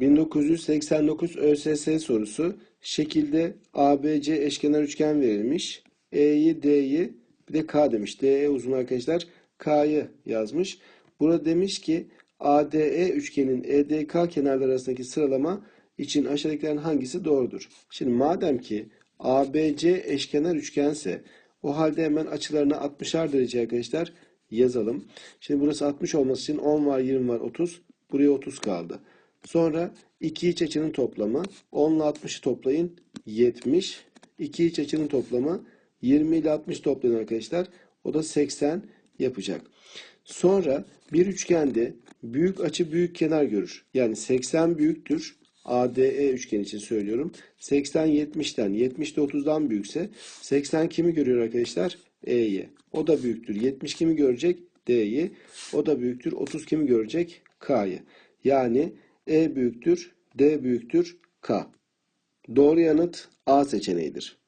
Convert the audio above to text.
1989 ÖSS sorusu. Şekilde ABC eşkenar üçgen verilmiş. E'yi, D'yi bir de K demiş. DE uzun arkadaşlar. K'yı yazmış. Burada demiş ki ADE üçgenin EDK kenarları arasındaki sıralama için aşağıdakilerin hangisi doğrudur? Şimdi madem ki ABC eşkenar üçgense o halde hemen açılarına 60'ar derece arkadaşlar yazalım. Şimdi burası 60 olması için 10 var, 20 var, 30. Buraya 30 kaldı. Sonra iki iç açının toplamı 10 ile 60'ı toplayın 70. İki iç açının toplamı 20 ile 60 toplayın arkadaşlar. O da 80 yapacak. Sonra bir üçgende büyük açı büyük kenar görür. Yani 80 büyüktür. ADE üçgen için söylüyorum. 80 70'ten 70 de 30'dan büyükse 80 kimi görüyor arkadaşlar? E'yi. O da büyüktür. 70 kimi görecek? D'yi. O da büyüktür. 30 kimi görecek? K'yı. Yani E büyüktür, D büyüktür, K. Doğru yanıt A seçeneğidir.